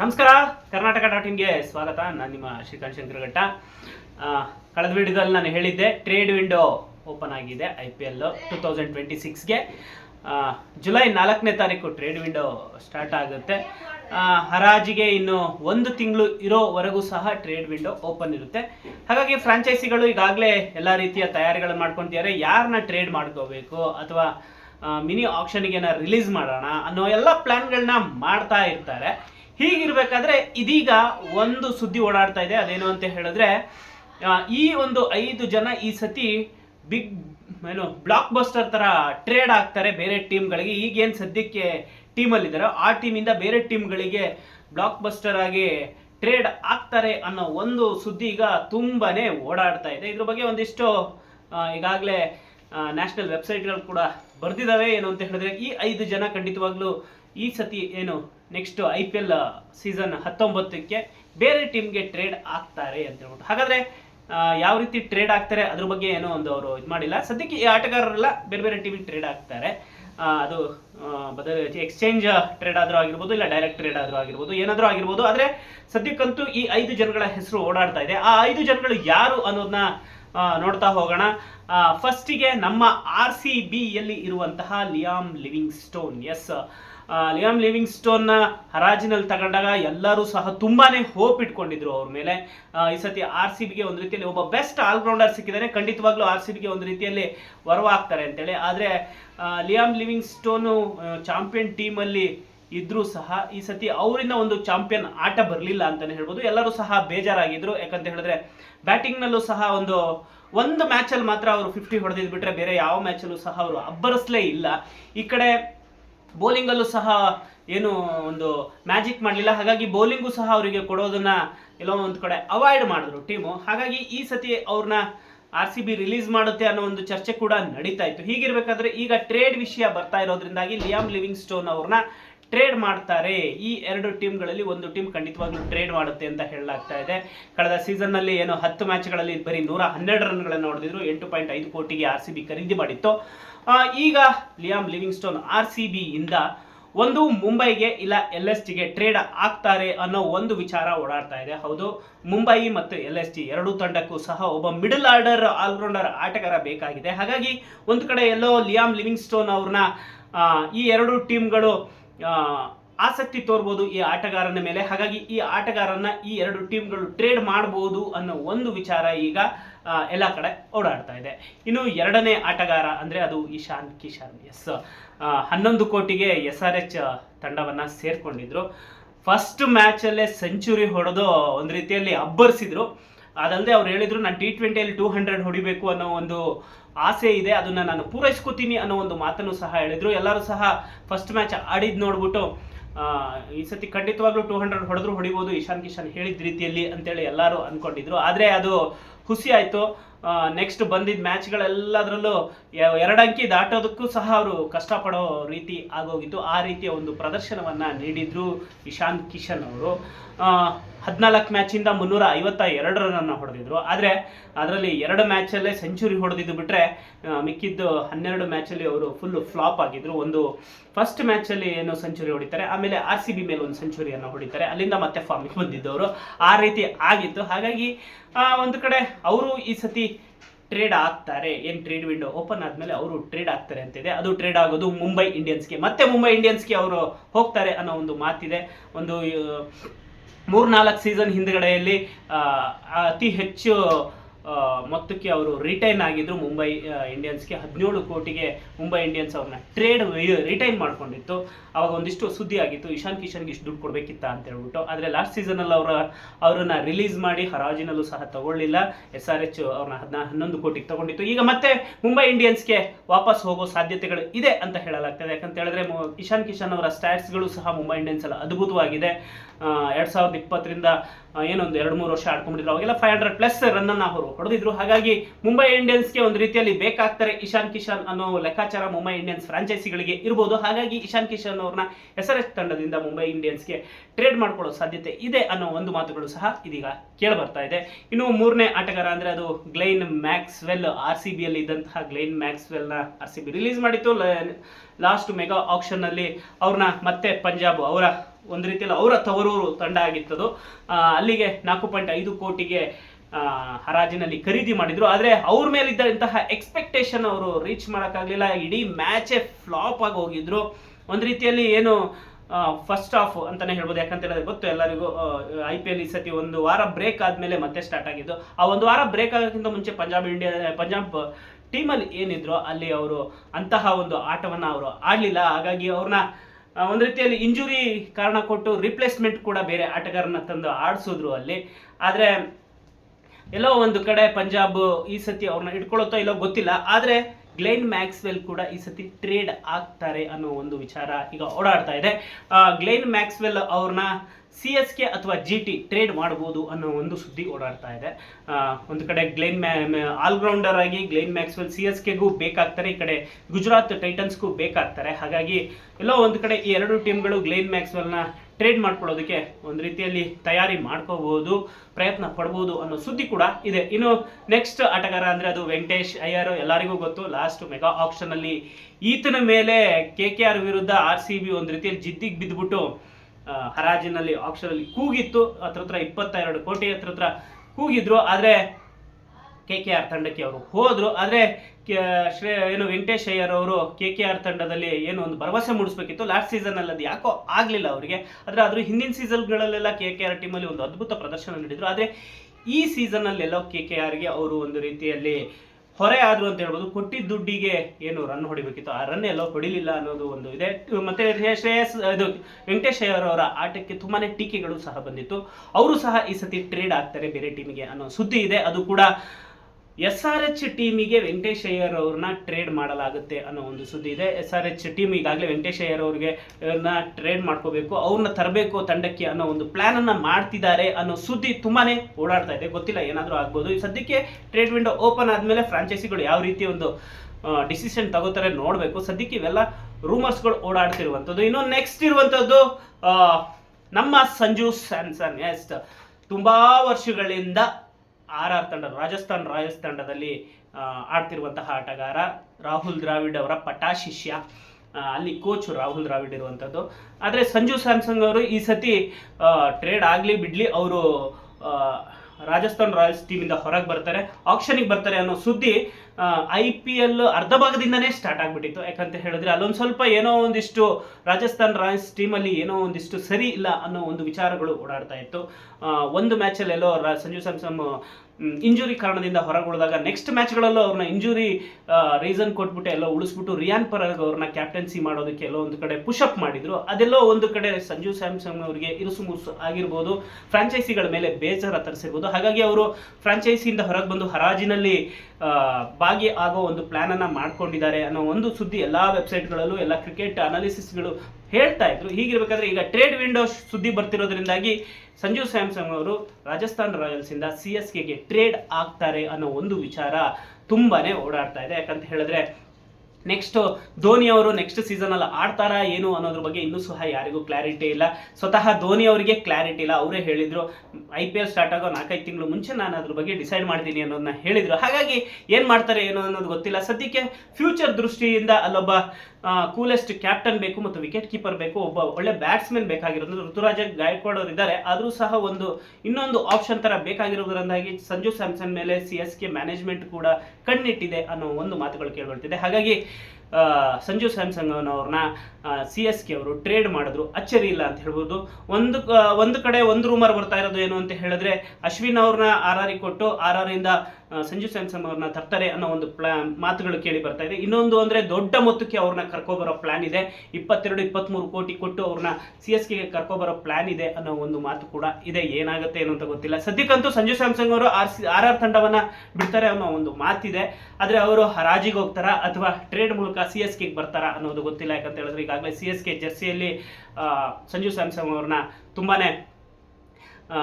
ನಮಸ್ಕಾರ, ಕರ್ನಾಟಕ ಡಾಟ್ ಇನ್ಗೆ ಸ್ವಾಗತ. ನಾನು ನಿಮ್ಮ ಶ್ರೀಕಾಂತ್ ಶಂಕರಘಟ್ಟ. ಕಳೆದ ವಿಡಿಯೋದಲ್ಲಿ ನಾನು ಹೇಳಿದ್ದೆ ಟ್ರೇಡ್ ವಿಂಡೋ ಓಪನ್ ಆಗಿದೆ I P L two thousand twenty ಸಿಕ್ಸ್ಗೆ July ನಾಲ್ಕನೇ ತಾರೀಕು ಟ್ರೇಡ್ ವಿಂಡೋ ಸ್ಟಾರ್ಟ್ ಆಗುತ್ತೆ. ಹರಾಜಿಗೆ ಇನ್ನು ಒಂದು ತಿಂಗಳು ಇರೋವರೆಗೂ ಸಹ ಟ್ರೇಡ್ ವಿಂಡೋ ಓಪನ್ ಇರುತ್ತೆ. ಹಾಗಾಗಿ ಫ್ರಾಂಚೈಸಿಗಳು ಈಗಾಗಲೇ ಎಲ್ಲ ರೀತಿಯ ತಯಾರಿಗಳನ್ನು ಮಾಡ್ಕೊತಿದ್ದಾರೆ ಯಾರನ್ನ ಟ್ರೇಡ್ ಮಾಡ್ಕೋಬೇಕು ಅಥವಾ ಮಿನಿ ಆಪ್ಷನ್ಗೆ ರಿಲೀಸ್ ಮಾಡೋಣ ಅನ್ನೋ ಎಲ್ಲ ಪ್ಲ್ಯಾನ್ಗಳನ್ನ ಮಾಡ್ತಾ ಇರ್ತಾರೆ. ಹೀಗಿರ್ಬೇಕಾದ್ರೆ ಇದೀಗ ಒಂದು ಸುದ್ದಿ ಓಡಾಡ್ತಾ ಇದೆ, ಅದೇನು ಅಂತ ಹೇಳಿದ್ರೆ ಈ ಒಂದು ಐದು ಜನ ಈ ಸತಿ ಬಿಗ್, ಏನು ಬ್ಲಾಕ್ ಬಸ್ಟರ್ ತರ ಟ್ರೇಡ್ ಆಗ್ತಾರೆ ಬೇರೆ ಟೀಮ್ಗಳಿಗೆ ಈಗೇನು ಸದ್ಯಕ್ಕೆ ಟೀಮಲ್ಲಿದ್ದಾರೋ. ಆ ಟೀಮಿಂದ ಬೇರೆ ಟೀಮ್ಗಳಿಗೆ ಬ್ಲಾಕ್ ಬಸ್ಟರ್ ಆಗಿ ಟ್ರೇಡ್ ಆಗ್ತಾರೆ ಅನ್ನೋ ಒಂದು ಸುದ್ದಿ ಈಗ ತುಂಬಾನೇ ಓಡಾಡ್ತಾ ಇದೆ. ಇದ್ರ ಬಗ್ಗೆ ಒಂದಿಷ್ಟು ಈಗಾಗಲೇ ನ್ಯಾಷನಲ್ ವೆಬ್ಸೈಟ್ಗಳು ಕೂಡ ಬರ್ದಿದ್ದಾವೆ ಏನು ಅಂತ ಹೇಳಿದ್ರೆ, ಈ ಐದು ಜನ ಖಂಡಿತವಾಗ್ಲೂ ಈ ಸತಿ ಏನು next I P L season ಹತ್ತೊಂಬತ್ತಕ್ಕೆ ಬೇರೆ ಟೀಮ್ಗೆ ಟ್ರೇಡ್ ಆಗ್ತಾರೆ ಅಂತ ಹೇಳ್ಬಿಟ್ಟು. ಹಾಗಾದ್ರೆ ಯಾವ ರೀತಿ ಟ್ರೇಡ್ ಆಗ್ತಾರೆ, ಅದ್ರ ಬಗ್ಗೆ ಏನೋ ಒಂದು ಅವರು ಇದು ಮಾಡಿಲ್ಲ. ಸದ್ಯಕ್ಕೆ ಈ ಆಟಗಾರರೆಲ್ಲ ಬೇರೆ ಬೇರೆ ಟೀಮಿಗೆ ಟ್ರೇಡ್ ಆಗ್ತಾರೆ. ಅದು ಬದಲ ಎಕ್ಸ್ಚೇಂಜ್ ಟ್ರೇಡ್ ಆದ್ರೂ ಆಗಿರ್ಬೋದು, ಇಲ್ಲ ಡೈರೆಕ್ಟ್ ಟ್ರೇಡ್ ಆದ್ರೂ ಆಗಿರ್ಬೋದು, ಏನಾದ್ರೂ ಆಗಿರ್ಬೋದು. ಆದ್ರೆ, ಸದ್ಯಕ್ಕಂತೂ ಈ ಐದು ಜನಗಳ ಹೆಸರು ಓಡಾಡ್ತಾ ಇದೆ. ಆ ಐದು ಜನಗಳು ಯಾರು ಅನ್ನೋದನ್ನ ನೋಡ್ತಾ ಹೋಗೋಣ. ಫಸ್ಟಿಗೆ ನಮ್ಮ ಆರ್ ಸಿ ಬಿಯಲ್ಲಿ ಇರುವಂತಹ ಲಿಯಾಮ್ ಲಿವಿಂಗ್ ಸ್ಟೋನ್ ಎಸ್ ಲಿಯಾಮ್ ಲಿವಿಂಗ್ ಸ್ಟೋನ್ನ ಹರಾಜಿನಲ್ಲಿ ತಗೊಂಡಾಗ ಎಲ್ಲರೂ ಸಹ ತುಂಬಾನೇ ಹೋಪ್ ಇಟ್ಕೊಂಡಿದ್ರು ಅವ್ರ ಮೇಲೆ. ಈ ಸತಿ ಆರ್ ಸಿ ಬಿಗೆ ಒಂದು ರೀತಿಯಲ್ಲಿ ಒಬ್ಬ ಬೆಸ್ಟ್ ಆಲ್ರೌಂಡರ್ ಸಿಕ್ಕಿದ್ದಾರೆ ಖಂಡಿತವಾಗ್ಲೂ ಆರ್ ಸಿ ಬಿಗೆ ಒಂದು ರೀತಿಯಲ್ಲಿ ವರವಾಗ್ತಾರೆ ಅಂತೇಳಿ. ಆದರೆ ಲಿಯಾಮ್ ಲಿವಿಂಗ್ ಸ್ಟೋನು ಚಾಂಪಿಯನ್ ಟೀಮಲ್ಲಿ ಇದ್ರೂ ಸಹ ಈ ಸತಿ ಅವರಿಂದ ಒಂದು ಚಾಂಪಿಯನ್ ಆಟ ಬರಲಿಲ್ಲ ಅಂತಲೇ ಹೇಳ್ಬೋದು. ಎಲ್ಲರೂ ಸಹ ಬೇಜಾರಾಗಿದ್ರು. ಯಾಕಂತ ಹೇಳಿದ್ರೆ ಬ್ಯಾಟಿಂಗ್ನಲ್ಲೂ ಸಹ ಒಂದು ಒಂದು ಮ್ಯಾಚಲ್ಲಿ ಮಾತ್ರ ಅವರು ಫಿಫ್ಟಿ ಹೊಡೆದಿದ್ಬಿಟ್ರೆ ಬೇರೆ ಯಾವ ಮ್ಯಾಚಲ್ಲೂ ಸಹ ಅವರು ಅಬ್ಬರಿಸಲೇ ಇಲ್ಲ. ಈ ಕಡೆ ಬೌಲಿಂಗ್ ಅಲ್ಲೂ ಸಹ ಏನು ಒಂದು ಮ್ಯಾಜಿಕ್ ಮಾಡಲಿಲ್ಲ. ಹಾಗಾಗಿ ಬೌಲಿಂಗು ಸಹ ಅವರಿಗೆ ಕೊಡೋದನ್ನ ಎಲ್ಲೋ ಒಂದು ಕಡೆ ಅವಾಯ್ಡ್ ಮಾಡಿದ್ರು ಟೀಮು. ಹಾಗಾಗಿ ಈ ಸತಿ ಅವ್ರನ್ನ ಆರ್ ಸಿ ಬಿ ರಿಲೀಸ್ ಮಾಡುತ್ತೆ ಅನ್ನೋ ಒಂದು ಚರ್ಚೆ ಕೂಡ ನಡೀತಾ ಇತ್ತು. ಹೀಗಿರ್ಬೇಕಾದ್ರೆ ಈಗ ಟ್ರೇಡ್ ವಿಷಯ ಬರ್ತಾ ಇರೋದ್ರಿಂದಾಗಿ ಲಿಯಾಮ್ ಲಿವಿಂಗ್ ಸ್ಟೋನ್ ಅವ್ರನ್ನ ಟ್ರೇಡ್ ಮಾಡ್ತಾರೆ. ಈ ಎರಡು ಟೀಮ್ಗಳಲ್ಲಿ ಒಂದು ಟೀಮ್ ಖಂಡಿತವಾಗ್ಲೂ ಟ್ರೇಡ್ ಮಾಡುತ್ತೆ ಅಂತ ಹೇಳಲಾಗ್ತಾ ಇದೆ. ಕಳೆದ ಸೀಸನ್ನಲ್ಲಿ ಏನು ಹತ್ತು ಮ್ಯಾಚ್ಗಳಲ್ಲಿ ಬರೀ ನೂರ ಹನ್ನೆರಡು ರನ್ಗಳನ್ನು ಹೊಡೆದಿದ್ರು. ಎಂಟು ಪಾಯಿಂಟ್ ಐದು ಕೋಟಿಗೆ ಆರ್ ಸಿ ಬಿ ಖರೀದಿ ಮಾಡಿತ್ತು. ಈಗ Liam Livingstone R C B ಇಂದ ಒಂದು ಮುಂಬೈಗೆ ಇಲ್ಲ ಎಲ್ ಎಸ್ ಟಿಗೆ ಟ್ರೇಡ್ ಆಗ್ತಾರೆ ಅನ್ನೋ ಒಂದು ವಿಚಾರ ಓಡಾಡ್ತಾ ಇದೆ. ಹೌದು, ಮುಂಬೈ ಮತ್ತು ಎಲ್ ಎಸ್ ಟಿ ಎರಡೂ ತಂಡಕ್ಕೂ ಸಹ ಒಬ್ಬ ಮಿಡಲ್ ಆರ್ಡರ್ ಆಲ್ರೌಂಡರ್ ಆಟಗಾರ ಬೇಕಾಗಿದೆ. ಹಾಗಾಗಿ ಒಂದು ಕಡೆ ಎಲ್ಲೋ ಲಿಯಾಮ್ ಲಿವಿಂಗ್ಸ್ಟೋನ್ ಅವ್ರನ್ನ ಈ ಎರಡು ಟೀಮ್ಗಳು ಆಸಕ್ತಿ ತೋರ್ಬೋದು ಈ ಆಟಗಾರನ ಮೇಲೆ. ಹಾಗಾಗಿ ಈ ಆಟಗಾರನ ಈ ಎರಡು ಟೀಮ್ಗಳು ಟ್ರೇಡ್ ಮಾಡಬಹುದು ಅನ್ನೋ ಒಂದು ವಿಚಾರ ಈಗ ಎಲ್ಲ ಕಡೆ ಓಡಾಡ್ತಾ ಇದೆ. ಇನ್ನು ಎರಡನೇ ಆಟಗಾರ ಅಂದ್ರೆ ಅದು ಇಶಾನ್ ಕಿಶನ್. ಎಸ್ ಹನ್ನೊಂದು ಕೋಟಿಗೆ ಎಸ್ ಆರ್ ಎಚ್ ತಂಡವನ್ನ ಸೇರ್ಕೊಂಡಿದ್ರು. ಫಸ್ಟ್ ಮ್ಯಾಚ್ ಅಲ್ಲೇ ಸೆಂಚುರಿ ಹೊಡೆದು ಒಂದು ರೀತಿಯಲ್ಲಿ ಅಬ್ಬರಿಸಿದ್ರು. ಅದಲ್ಲದೆ ಅವ್ರು ಹೇಳಿದ್ರು, ನಾನು ಟಿ ಟ್ವೆಂಟಿಯಲ್ಲಿ ಟೂ ಹಂಡ್ರೆಡ್ ಹೊಡಿಬೇಕು ಅನ್ನೋ ಒಂದು ಆಸೆ ಇದೆ. ಅದನ್ನ ನಾನು ಪೂರೈಸ್ಕೋತೀನಿ ಅನ್ನೋ ಒಂದು ಮಾತನ್ನು ಸಹ ಹೇಳಿದರು. ಎಲ್ಲರೂ ಸಹ ಫಸ್ಟ್ ಮ್ಯಾಚ್ ಆಡಿದ್ ನೋಡ್ಬಿಟ್ಟು ಈ ಸತಿ ಖಂಡಿತವಾಗ್ಲೂ ಟೂ ಹಂಡ್ರೆಡ್ ಹೊಡೆದ್ರು ಹೊಡಿಬೋದು ಇಶಾನ್ ಕಿಶನ್ ಹೇಳಿದ ರೀತಿಯಲ್ಲಿ ಅಂತೇಳಿ ಎಲ್ಲರೂ ಅನ್ಕೊಂಡಿದ್ರು. ಆದರೆ ಅದು ಖುಷಿ ಆಯಿತು. ನೆಕ್ಸ್ಟ್ ಬಂದಿದ್ದ ಮ್ಯಾಚ್ಗಳೆಲ್ಲದರಲ್ಲೂ ಎರಡು ಅಂಕಿ ದಾಟೋದಕ್ಕೂ ಸಹ ಅವರು ಕಷ್ಟಪಡೋ ರೀತಿ ಆಗೋಗಿತ್ತು. ಆ ರೀತಿಯ ಒಂದು ಪ್ರದರ್ಶನವನ್ನು ನೀಡಿದ್ರು ಇಶಾಂತ್ ಕಿಶನ್ ಅವರು. ಹದಿನಾಲ್ಕು ಮ್ಯಾಚಿಂದ ಮುನ್ನೂರ ಐವತ್ತ ಎರಡು ರನ್ನನ್ನು ಹೊಡೆದಿದ್ರು. ಆದರೆ ಅದರಲ್ಲಿ ಎರಡು ಮ್ಯಾಚಲ್ಲೇ ಸೆಂಚುರಿ ಹೊಡೆದಿದ್ದು ಬಿಟ್ಟರೆ ಮಿಕ್ಕಿದ್ದು ಹನ್ನೆರಡು ಮ್ಯಾಚಲ್ಲಿ ಅವರು ಫುಲ್ಲು ಫ್ಲಾಪ್ ಆಗಿದ್ರು. ಒಂದು ಫಸ್ಟ್ ಮ್ಯಾಚಲ್ಲಿ ಏನು ಸೆಂಚುರಿ ಹೊಡಿತಾರೆ, ಆಮೇಲೆ ಆರ್ ಸಿ ಬಿ ಮೇಲೆ ಒಂದು ಸೆಂಚುರಿಯನ್ನು ಹೊಡಿತಾರೆ. ಅಲ್ಲಿಂದ ಮತ್ತೆ ಫಾರ್ಮಿಗೆ ಬಂದಿದ್ದವರು. ಆ ರೀತಿ ಆಗಿತ್ತು. ಹಾಗಾಗಿ ಒಂದು ಕಡೆ ಅವರು ಈ ಸತಿ ಟ್ರೇಡ್ ಆಗ್ತಾರೆ. ಏನು ಟ್ರೇಡ್ ವಿಂಡೋ ಓಪನ್ ಆದಮೇಲೆ ಅವರು ಟ್ರೇಡ್ ಆಗ್ತಾರೆ ಅಂತಿದೆ. ಅದು ಟ್ರೇಡ್ ಆಗೋದು ಮುಂಬೈ ಇಂಡಿಯನ್ಸ್ಗೆ ಮತ್ತೆ ಮುಂಬೈ ಇಂಡಿಯನ್ಸ್ಗೆ ಅವರು ಹೋಗ್ತಾರೆ ಅನ್ನೋ ಒಂದು ಮಾತಿದೆ. ಒಂದು ಮೂರ್ನಾಲ್ಕು ಸೀಸನ್ ಹಿಂದ್ಗಡೆಯಲ್ಲಿ ಅತಿ ಹೆಚ್ಚು ಮೊತ್ತಕ್ಕೆ ಅವರು ರಿಟೈನ್ ಆಗಿದ್ರು ಮುಂಬೈ ಇಂಡಿಯನ್ಸ್ಗೆ ಹದಿನೇಳು ಕೋಟಿಗೆ ಮುಂಬೈ ಇಂಡಿಯನ್ಸ್ ಅವ್ರನ್ನ ಟ್ರೇಡ್ ರಿಟೈನ್ ಮಾಡ್ಕೊಂಡಿತ್ತು. ಅವಾಗ ಒಂದಿಷ್ಟು ಸುದ್ದಿ ಆಗಿತ್ತು, ಇಶಾನ್ ಕಿಶನ್ಗೆ ಇಷ್ಟು ದುಡ್ಡು ಕೊಡಬೇಕಿತ್ತ ಅಂತ ಹೇಳ್ಬಿಟ್ಟು. ಆದರೆ ಲಾಸ್ಟ್ ಸೀಸನಲ್ಲಿ ಅವರ, ಅವರನ್ನ ರಿಲೀಸ್ ಮಾಡಿ ಹರಾಜಿನಲ್ಲೂ ಸಹ ತಗೊಳ್ಳಿಲ್ಲ. ಎಸ್ ಆರ್ ಎಚ್ ಅವ್ರನ್ನ ಹದಿನಾ, ಹನ್ನೊಂದು ಕೋಟಿಗೆ ತಗೊಂಡಿತ್ತು. ಈಗ ಮತ್ತೆ ಮುಂಬೈ ಇಂಡಿಯನ್ಸ್ಗೆ ವಾಪಸ್ ಹೋಗೋ ಸಾಧ್ಯತೆಗಳು ಇದೆ ಅಂತ ಹೇಳಲಾಗ್ತದೆ. ಯಾಕಂತ ಹೇಳಿದ್ರೆ ಇಶಾನ್ ಕಿಶನ್ ಅವರ ಸ್ಟ್ಯಾಟ್ಸ್ಗಳು ಸಹ ಮುಂಬೈ ಇಂಡಿಯನ್ಸ್ ಎಲ್ಲ ಅದ್ಭುತವಾಗಿದೆ. ಎರಡು ಸಾವಿರದ ಇಪ್ಪತ್ತರಿಂದ ಏನೊಂದು ಎರಡು ಮೂರು ವರ್ಷ ಆಡ್ಕೊಂಡಿದ್ರು ಅವಾಗೆಲ್ಲ ಫೈವ್ ಹಂಡ್ರೆಡ್ ಪ್ಲಸ್ ರನ್ನನ್ನು ಅವರು ಹೊಡೆದಿದ್ರು. ಹಾಗಾಗಿ ಮುಂಬೈ ಇಂಡಿಯನ್ಸ್ಗೆ ಒಂದು ರೀತಿಯಲ್ಲಿ ಬೇಕಾಗ್ತಾರೆ ಇಶಾನ್ ಕಿಶನ್ ಅನ್ನೋ ಲೆಕ್ಕಾಚಾರ ಮುಂಬೈ ಇಂಡಿಯನ್ಸ್ ಫ್ರಾಂಚೈಸಿಗಳಿಗೆ ಇರ್ಬೋದು. ಹಾಗಾಗಿ ಇಶಾನ್ ಕಿಶನ್ ಅವ್ರನ್ನ ಎಸ್ ತಂಡದಿಂದ ಮುಂಬೈ ಇಂಡಿಯನ್ಸ್ಗೆ ಟ್ರೇಡ್ ಮಾಡ್ಕೊಳ್ಳೋ ಸಾಧ್ಯತೆ ಇದೆ ಅನ್ನೋ ಒಂದು ಮಾತುಗಳು ಸಹ ಇದೀಗ ಕೇಳಿ ಬರ್ತಾ ಇದೆ. ಇನ್ನು ಮೂರನೇ ಆಟಗಾರ ಅಂದ್ರೆ ಅದು ಗ್ಲೈನ್ ಮ್ಯಾಕ್ಸ್ವೆಲ್, ಆರ್ ಸಿ ಬಿಯಲ್ಲಿ ಇದ್ದಂತಹ ಗ್ಲೈನ್ ಮ್ಯಾಕ್ಸ್ವೆಲ್ನ ಆರ್ ಸಿ ಬಿ ರಿಲೀಸ್ ಮಾಡಿತ್ತು. ಲಾಸ್ಟ್ ಮೆಗಾ ಆಕ್ಷನ್ ಅಲ್ಲಿ ಅವ್ರನ್ನ ಮತ್ತೆ ಪಂಜಾಬ್ ಅವರ ಒಂದು ರೀತಿಯಲ್ಲಿ ಅವರ ತವರೂರು ತಂಡ ಆಗಿತ್ತದು. ಅಲ್ಲಿಗೆ ನಾಲ್ಕು ಪಾಯಿಂಟ್ ಐದು ಕೋಟಿಗೆ ಹರಾಜಿನಲ್ಲಿ ಖರೀದಿ ಮಾಡಿದ್ರು. ಆದರೆ ಅವ್ರ ಮೇಲಿದ್ದಂತಹ ಎಕ್ಸ್ಪೆಕ್ಟೇಷನ್ ಅವರು ರೀಚ್ ಮಾಡೋಕ್ಕಾಗಲಿಲ್ಲ. ಇಡೀ ಮ್ಯಾಚೇ ಫ್ಲಾಪ್ ಆಗಿ ಹೋಗಿದ್ರು. ಒಂದು ರೀತಿಯಲ್ಲಿ ಏನು ಫಸ್ಟ್ ಆಫ್ ಅಂತಾನೆ ಹೇಳ್ಬೋದು. ಯಾಕಂತ ಹೇಳಿದ್ರೆ ಗೊತ್ತು, ಎಲ್ಲರಿಗೂ ಐ ಪಿ ಎಲ್ ಈ ಸತಿ ಒಂದು ವಾರ ಬ್ರೇಕ್ ಆದಮೇಲೆ ಮತ್ತೆ ಸ್ಟಾರ್ಟ್ ಆಗಿದ್ದು. ಆ ಒಂದು ವಾರ ಬ್ರೇಕ್ ಆಗೋಕ್ಕಿಂತ ಮುಂಚೆ ಪಂಜಾಬ್ ಇಂಡಿಯಾ ಪಂಜಾಬ್ ಟೀಮಲ್ಲಿ ಏನಿದ್ರು, ಅಲ್ಲಿ ಅವರು ಅಂತಹ ಒಂದು ಆಟವನ್ನು ಅವರು ಆಡಲಿಲ್ಲ. ಹಾಗಾಗಿ ಅವ್ರನ್ನ ಒಂದು ರೀತಿಯಲ್ಲಿ ಇಂಜುರಿ ಕಾರಣ ಕೊಟ್ಟು ರಿಪ್ಲೇಸ್ಮೆಂಟ್ ಕೂಡ ಬೇರೆ ಆಟಗಾರನ ತಂದು ಆಡಿಸಿದ್ರು ಅಲ್ಲಿ. ಆದರೆ ಎಲ್ಲೋ ಒಂದು ಕಡೆ ಪಂಜಾಬ್ ಈ ಸತಿ ಅವ್ರನ್ನ ಇಟ್ಕೊಳ್ಳುತ್ತೋ ಇಲ್ಲೋ ಗೊತ್ತಿಲ್ಲ, ಆದರೆ ಗ್ಲೈನ್ ಮ್ಯಾಕ್ಸ್ವೆಲ್ ಕೂಡ ಈ ಸತಿ ಟ್ರೇಡ್ ಆಗ್ತಾರೆ ಅನ್ನೋ ಒಂದು ವಿಚಾರ ಈಗ ಓಡಾಡ್ತಾ ಇದೆ. ಗ್ಲೈನ್ ಮ್ಯಾಕ್ಸ್ವೆಲ್ ಅವ್ರನ್ನ ಸಿ ಎಸ್ ಕೆ ಅಥವಾ ಜಿ ಟಿ ಟ್ರೇಡ್ ಮಾಡ್ಬೋದು ಅನ್ನೋ ಒಂದು ಸುದ್ದಿ ಓಡಾಡ್ತಾ ಇದೆ. ಒಂದು ಕಡೆ ಗ್ಲೈನ್ ಮ್ಯಾ ಆಲ್ರೌಂಡರ್ ಆಗಿ ಗ್ಲೈನ್ ಮ್ಯಾಕ್ಸ್ವೆಲ್ ಸಿ ಎಸ್ ಕೆಗೂ ಬೇಕಾಗ್ತಾರೆ, ಈ ಕಡೆ ಗುಜರಾತ್ ಟೈಟನ್ಸ್ಗೂ ಬೇಕಾಗ್ತಾರೆ. ಹಾಗಾಗಿ ಎಲ್ಲೋ ಒಂದು ಕಡೆ ಈ ಎರಡು ಟೀಮ್ಗಳು ಗ್ಲೈನ್ ಮ್ಯಾಕ್ಸ್ವೆಲ್ನ ಟ್ರೇಡ್ ಮಾಡ್ಕೊಳ್ಳೋದಕ್ಕೆ ಒಂದು ರೀತಿಯಲ್ಲಿ ತಯಾರಿ ಮಾಡ್ಕೋಬಹುದು, ಪ್ರಯತ್ನ ಪಡ್ಬೋದು ಅನ್ನೋ ಸುದ್ದಿ ಕೂಡ ಇದೆ. ಇನ್ನು ನೆಕ್ಸ್ಟ್ ಆಟಗಾರ ಅಂದ್ರೆ ಅದು ವೆಂಕಟೇಶ್ ಅಯ್ಯರ್, ಎಲ್ಲರಿಗೂ ಗೊತ್ತು. ಲಾಸ್ಟ್ ಮೆಗಾ ಆಪ್ಷನಲ್ಲಿ ಈತನ ಮೇಲೆ ಕೆ ಕೆ ಆರ್ ವಿರುದ್ಧ ಆರ್ ಸಿ ಬಿ ಒಂದು ರೀತಿಯಲ್ಲಿ ಜಿದ್ದಿಗೆ ಬಿದ್ದುಬಿಟ್ಟು ಹರಾಜಿನಲ್ಲಿ ಆಕ್ಷನ್ ಅಲ್ಲಿ ಕೂಗಿತ್ತು. ಹತ್ರ ಹತ್ರ ಇಪ್ಪತ್ತೆರಡು ಕೋಟಿ ಹತ್ರ ಹತ್ರ ಕೂಗಿದ್ರು. ಆದ್ರೆ ಕೆ ಕೆ ಆರ್ ತಂಡಕ್ಕೆ ಅವರು ಹೋದರು. ಆದರೆ ಶ್ರೇ, ಏನು ವೆಂಕಟೇಶ್ ಅಯ್ಯರ್ ಅವರು ಕೆ ಕೆ ಆರ್ ತಂಡದಲ್ಲಿ ಏನು ಒಂದು ಭರವಸೆ ಮೂಡಿಸ್ಬೇಕಿತ್ತು. ಲಾಸ್ಟ್ ಸೀಸನಲ್ಲಿ ಅದು ಯಾಕೋ ಆಗಲಿಲ್ಲ ಅವರಿಗೆ. ಆದರೆ ಅದ್ರ ಹಿಂದಿನ ಸೀಸನ್ಗಳಲ್ಲೆಲ್ಲ ಕೆ ಕೆ ಆರ್ ಟೀಮಲ್ಲಿ ಒಂದು ಅದ್ಭುತ ಪ್ರದರ್ಶನ ನೀಡಿದ್ರು. ಆದರೆ ಈ ಸೀಸನ್ನಲ್ಲೆಲ್ಲೋ ಕೆ ಕೆ ಆರ್ಗೆ ಅವರು ಒಂದು ರೀತಿಯಲ್ಲಿ ಹೊರೆ ಆದರು ಅಂತ ಹೇಳ್ಬೋದು. ಕೊಟ್ಟಿದ್ದ ದುಡ್ಡಿಗೆ ಏನು ರನ್ ಹೊಡಿಬೇಕಿತ್ತು. ಆ ರನ್ ಎಲ್ಲೋ ಹೊಡಿಲಿಲ್ಲ ಅನ್ನೋದು ಒಂದು ಇದೆ. ಮತ್ತೆ ಶ್ರೇಯಸ್, ಇದು ವೆಂಕಟೇಶ್ ಅಯ್ಯರ್ ಅವರ ಆಟಕ್ಕೆ ತುಂಬಾನೇ ಟೀಕೆಗಳು ಸಹ ಬಂದಿತ್ತು. ಅವರು ಸಹ ಈ ಸತಿ ಟ್ರೇಡ್ ಆಗ್ತಾರೆ ಬೇರೆ ಟೀಮಿಗೆ ಅನ್ನೋ ಸುದ್ದಿ ಇದೆ. ಅದು ಕೂಡ ಎಸ್ ಆರ್ ಎಚ್ ಟೀಮಿಗೆ ವೆಂಕಟೇಶ್ ಅಯ್ಯರ್ ಅವ್ರನ್ನ ಟ್ರೇಡ್ ಮಾಡಲಾಗುತ್ತೆ ಅನ್ನೋ ಒಂದು ಸುದ್ದಿ ಇದೆ. ಎಸ್ ಆರ್ ಎಚ್ ಟೀಮ್ ಈಗಾಗಲೇ ವೆಂಕಟೇಶ್ ಅಯ್ಯರ್ ಅವ್ರಿಗೆ ಇವ್ರನ್ನ ಟ್ರೇಡ್ ಮಾಡ್ಕೋಬೇಕು, ಅವ್ರನ್ನ ತರಬೇಕು ತಂಡಕ್ಕೆ ಅನ್ನೋ ಒಂದು ಪ್ಲಾನ್ ಅನ್ನ ಮಾಡ್ತಿದ್ದಾರೆ ಅನ್ನೋ ಸುದ್ದಿ ತುಂಬಾನೇ ಓಡಾಡ್ತಾ ಇದೆ. ಗೊತ್ತಿಲ್ಲ ಏನಾದರೂ ಆಗ್ಬೋದು. ಈ ಸದ್ಯಕ್ಕೆ ಟ್ರೇಡ್ ವಿಂಡೋ ಓಪನ್ ಆದಮೇಲೆ ಫ್ರಾಂಚೈಸಿಗಳು ಯಾವ ರೀತಿ ಒಂದು ಡಿಸಿಷನ್ ತಗೋತಾರೆ ನೋಡಬೇಕು. ಸದ್ಯಕ್ಕೆ ಇವೆಲ್ಲ ರೂಮರ್ಸ್ಗಳು ಓಡಾಡ್ತಿರುವಂಥದ್ದು. ಇನ್ನೊಂದು ನೆಕ್ಸ್ಟ್ ಇರುವಂಥದ್ದು ನಮ್ಮ ಸಂಜು ಸ್ಯಾಮ್ಸನ್. ಎಸ್ ತುಂಬಾ ವರ್ಷಗಳಿಂದ ಆರ್ ಆರ್ ತಂಡ, ರಾಜಸ್ಥಾನ್ ರಾಯಲ್ಸ್ ತಂಡದಲ್ಲಿ ಆಡ್ತಿರುವಂತಹ ಆಟಗಾರ ರಾಹುಲ್ ದ್ರಾವಿಡ್ ಅವರ ಪಟಾ ಶಿಷ್ಯ. ಅಲ್ಲಿ ಕೋಚ್ ರಾಹುಲ್ ದ್ರಾವಿಡ್ ಇರುವಂಥದ್ದು ಆದರೆ ಸಂಜು ಸ್ಯಾಮ್ಸಂಗ್ ಅವರು ಈ ಸತಿ ಟ್ರೇಡ್ ಆಗಲಿ ಬಿಡಲಿ ಅವರು ರಾಜಸ್ಥಾನ್ ರಾಯಲ್ಸ್ ಟೀಮಿಂದ ಹೊರಗೆ ಬರ್ತಾರೆ. ಆಕ್ಷನಿಗೆ ಬರ್ತಾರೆ ಅನ್ನೋ ಸುದ್ದಿ ಐ ಪಿ ಎಲ್ ಅರ್ಧ ಭಾಗದಿಂದನೇ ಸ್ಟಾರ್ಟ್ ಆಗಿಬಿಟ್ಟಿತ್ತು. ಯಾಕಂತ ಹೇಳಿದ್ರೆ ಅಲ್ಲೊಂದು ಸ್ವಲ್ಪ ಏನೋ ಒಂದಿಷ್ಟು ರಾಜಸ್ಥಾನ್ ರಾಯಲ್ಸ್ ಟೀಮಲ್ಲಿ ಏನೋ ಒಂದಿಷ್ಟು ಸರಿ ಇಲ್ಲ ಅನ್ನೋ ಒಂದು ವಿಚಾರಗಳು ಓಡಾಡ್ತಾ ಇತ್ತು. ಒಂದು ಮ್ಯಾಚಲ್ಲಿ ಎಲ್ಲೋ ಸಂಜು ಸ್ಯಾಮ್ಸನ್ ಇಂಜುರಿ ಕಾರಣದಿಂದ ಹೊರಗುಳಿದಾಗ ನೆಕ್ಸ್ಟ್ ಮ್ಯಾಚ್ಗಳಲ್ಲೂ ಅವ್ರನ್ನ ಇಂಜುರಿ ರೀಸನ್ ಕೊಟ್ಬಿಟ್ಟು ಎಲ್ಲ ಉಳಿಸ್ಬಿಟ್ಟು ರಿಯಾನ್ ಪರಾಗ್ ಅವ್ರನ್ನ ಕ್ಯಾಪ್ಟನ್ಸಿ ಮಾಡೋದಕ್ಕೆ ಎಲ್ಲೋ ಒಂದು ಕಡೆ ಪುಷಪ್ ಮಾಡಿದ್ರು. ಅದೆಲ್ಲೋ ಒಂದು ಕಡೆ ಸಂಜು ಸ್ಯಾಮ್ಸಂಗ್ ಅವರಿಗೆ ಇರುಸು ಮುರುಸು ಆಗಿರ್ಬೋದು. ಫ್ರಾಂಚೈಸಿಗಳ ಮೇಲೆ ಬೇಜಾರ ತರಿಸಿರ್ಬೋದು. ಹಾಗಾಗಿ ಅವರು ಫ್ರಾಂಚೈಸಿಯಿಂದ ಹೊರಗೆ ಬಂದು ಹರಾಜಿನಲ್ಲಿ ಭಾಗಿ ಆಗೋ ಒಂದು ಪ್ಲಾನ್ ಮಾಡ್ಕೊಂಡಿದ್ದಾರೆ ಅನ್ನೋ ಒಂದು ಸುದ್ದಿ ಎಲ್ಲ ವೆಬ್ಸೈಟ್ಗಳಲ್ಲೂ ಎಲ್ಲ ಕ್ರಿಕೆಟ್ ಅನಾಲಿಸಿಸ್ಗಳು ಹೇಳ್ತಾ ಇದ್ರು. ಹೀಗಿರ್ಬೇಕಾದ್ರೆ ಈಗ ಟ್ರೇಡ್ ವಿಂಡೋ ಸುದ್ದಿ ಬರ್ತಿರೋದ್ರಿಂದಾಗಿ ಸಂಜು ಸ್ಯಾಮ್ಸಂಗ್ ಅವರು ರಾಜಸ್ಥಾನ್ ರಾಯಲ್ಸ್ ಇಂದ ಸಿ ಎಸ್ ಕೆಗೆ ಟ್ರೇಡ್ ಆಗ್ತಾರೆ ಅನ್ನೋ ಒಂದು ವಿಚಾರ ತುಂಬಾನೇ ಓಡಾಡ್ತಾ ಇದೆ. ಯಾಕಂತ ಹೇಳಿದ್ರೆ ನೆಕ್ಸ್ಟ್ ಧೋನಿ ಅವರು ನೆಕ್ಸ್ಟ್ ಸೀಸನ್ ಅಲ್ಲಿ ಆಡ್ತಾರಾ ಏನು ಅನ್ನೋದ್ರ ಬಗ್ಗೆ ಇನ್ನೂ ಸಹ ಯಾರಿಗೂ ಕ್ಲಾರಿಟಿ ಇಲ್ಲ. ಸ್ವತಃ ಧೋನಿ ಅವರಿಗೆ ಕ್ಲಾರಿಟಿ ಇಲ್ಲ. ಅವರೇ ಹೇಳಿದ್ರು ಐ ಪಿ ಎಲ್ ಸ್ಟಾರ್ಟ್ ಆಗೋ ನಾಲ್ಕೈದು ತಿಂಗಳು ಮುಂಚೆ ನಾನು ಅದ್ರ ಬಗ್ಗೆ ಡಿಸೈಡ್ ಮಾಡ್ತೀನಿ ಅನ್ನೋದನ್ನ ಹೇಳಿದ್ರು. ಹಾಗಾಗಿ ಏನು ಮಾಡ್ತಾರೆ ಏನು ಅನ್ನೋದು ಗೊತ್ತಿಲ್ಲ. ಸದ್ಯಕ್ಕೆ ಫ್ಯೂಚರ್ ದೃಷ್ಟಿಯಿಂದ ಅಲ್ಲೊಬ್ಬ ಕೂಲೆಸ್ಟ್ ಕ್ಯಾಪ್ಟನ್ ಬೇಕು ಮತ್ತು ವಿಕೆಟ್ ಕೀಪರ್ ಬೇಕು, ಒಬ್ಬ ಒಳ್ಳೆ ಬ್ಯಾಟ್ಸ್ಮನ್ ಬೇಕಾಗಿರೋದು. ಋತುರಾಜ ಗಾಯಕ್ವಾಡ್ ಅವರು ಇದ್ದಾರೆ ಆದರೂ ಸಹ ಒಂದು, ಇನ್ನೊಂದು ಆಪ್ಷನ್ ತರ ಬೇಕಾಗಿರೋದ್ರಿಂದಾಗಿ ಸಂಜು ಸ್ಯಾಮ್ಸನ್ ಮೇಲೆ ಸಿ ಎಸ್ ಕೆ ಮ್ಯಾನೇಜ್ಮೆಂಟ್ ಕೂಡ ಕಣ್ಣಿಟ್ಟಿದೆ ಅನ್ನೋ ಒಂದು ಮಾತುಗಳು ಕೇಳ್ಕೊಳ್ತಿದೆ. ಹಾಗಾಗಿ ಸಂಜು ಸ್ಯಾಮ್ಸಂಗ್ ಅವ್ರನ್ನ ಸಿ ಎಸ್ ಕೆ ಅವರು ಟ್ರೇಡ್ ಮಾಡಿದ್ರು. ಅಚ್ಚರಿ ಇಲ್ಲ ಅಂತ ಹೇಳ್ಬೋದು. ಒಂದು ಒಂದು ಕಡೆ ಒಂದು ರೂಮರ್ ಬರ್ತಾ ಇರೋದು ಏನು ಅಂತ ಹೇಳಿದ್ರೆ, ಅಶ್ವಿನ್ ಅವ್ರನ್ನ ಆರ್ ಆರ್ ಕೊಟ್ಟು ಆರ್ ಆರ್ ಇಂದ ಸಂಜು ಸ್ಯಾಮ್ಸಂಗ್ ಅವ್ರನ್ನ ತರ್ತಾರೆ ಅನ್ನೋ ಒಂದು ಪ್ಲಾನ್ ಮಾತುಗಳು ಕೇಳಿ ಬರ್ತಾ ಇದೆ. ಇನ್ನೊಂದು ಅಂದ್ರೆ ದೊಡ್ಡ ಮೊತ್ತಕ್ಕೆ ಅವ್ರನ್ನ ಕರ್ಕೊಬರೋ ಪ್ಲಾನ್ ಇದೆ. ಇಪ್ಪತ್ತೆರಡು ಇಪ್ಪತ್ಮೂರು ಕೋಟಿ ಕೊಟ್ಟು ಅವ್ರನ್ನ ಸಿ ಎಸ್ ಕೆಗೆ ಕರ್ಕೊಬರೋ ಪ್ಲಾನ್ ಇದೆ ಅನ್ನೋ ಒಂದು ಮಾತು ಕೂಡ ಇದೆ. ಏನಾಗುತ್ತೆ ಏನು ಅಂತ ಗೊತ್ತಿಲ್ಲ. ಸದ್ಯಕ್ಕಂತೂ ಸಂಜು ಸ್ಯಾಮ್ಸಂಗ್ ಅವರು ಆರ್ ಸಿ, ಆರ್ ಆರ್ ತಂಡವನ್ನ ಬಿಡ್ತಾರೆ ಅನ್ನೋ ಒಂದು ಮಾತಿದೆ. ಆದರೆ ಅವರು ಹರಾಜಿಗೆ ಹೋಗ್ತಾರಾ ಅಥವಾ ಟ್ರೇಡ್ ಮೂಲಕ ಸಿ ಎಸ್ ಕೆಗೆ ಬರ್ತಾರಾ ಅನ್ನೋದು ಗೊತ್ತಿಲ್ಲ ಯಾಕಂತ ಹೇಳಿದ್ರೆ ಈಗಾಗಲೇ ಸಿ ಎಸ್ ಕೆ ಜರ್ಸಿಯಲ್ಲಿ ಸಂಜು ಸ್ಯಾಮ್ಸಂಗ್ ಅವ್ರನ್ನ ತುಂಬಾನೇ ಆ,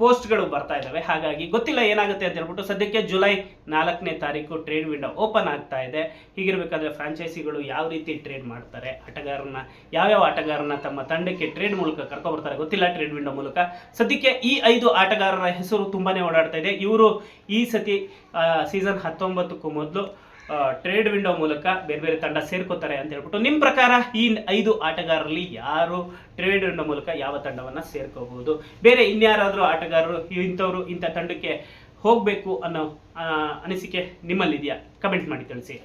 ಪೋಸ್ಟ್ಗಳು ಬರ್ತಾ ಇದ್ದಾವೆ ಹಾಗಾಗಿ ಗೊತ್ತಿಲ್ಲ ಏನಾಗುತ್ತೆ ಅಂತ ಹೇಳ್ಬಿಟ್ಟು ಸದ್ಯಕ್ಕೆ ಜುಲೈ ನಾಲ್ಕನೇ ತಾರೀಕು ಟ್ರೇಡ್ ವಿಂಡೋ ಓಪನ್ ಆಗ್ತಾ ಇದೆ. ಹೀಗಿರಬೇಕಾದ್ರೆ ಫ್ರಾಂಚೈಸಿಗಳು ಯಾವ ರೀತಿ ಟ್ರೇಡ್ ಮಾಡ್ತಾರೆ ಆಟಗಾರನ ಯಾವ್ಯಾವ ಆಟಗಾರನ ತಮ್ಮ ತಂಡಕ್ಕೆ ಟ್ರೇಡ್ ಮೂಲಕ ಕರ್ಕೊಬರ್ತಾರೆ ಗೊತ್ತಿಲ್ಲ ಟ್ರೇಡ್ ವಿಂಡೋ ಮೂಲಕ. ಸದ್ಯಕ್ಕೆ ಈ ಐದು ಆಟಗಾರರ ಹೆಸರು ತುಂಬಾ ಓಡಾಡ್ತಾ ಇದೆ. ಇವರು ಈ ಸತಿ ಸೀಸನ್ ಹತ್ತೊಂಬತ್ತಕ್ಕೂ ಮೊದಲು ಟ್ರೇಡ್ ವಿಂಡೋ ಮೂಲಕ ಬೇರೆ ಬೇರೆ ತಂಡ ಸೇರ್ಕೋತಾರೆ ಅಂತ ಹೇಳ್ಬಿಟ್ಟು ನಿಮ್ಮ ಪ್ರಕಾರ ಈ ಐದು ಆಟಗಾರರಲ್ಲಿ ಯಾರು ಟ್ರೇಡ್ ವಿಂಡೋ ಮೂಲಕ ಯಾವ ತಂಡವನ್ನ ಸೇರ್ಕೋಬಹುದು? ಬೇರೆ ಇನ್ಯಾರಾದರೂ ಆಟಗಾರರು ಇಂಥವ್ರು ಇಂಥ ತಂಡಕ್ಕೆ ಹೋಗಬೇಕು ಅನ್ನೋ ಅನಿಸಿಕೆ ನಿಮ್ಮಲ್ಲಿದೆಯಾ? ಕಮೆಂಟ್ ಮಾಡಿ ತಿಳಿಸಿ.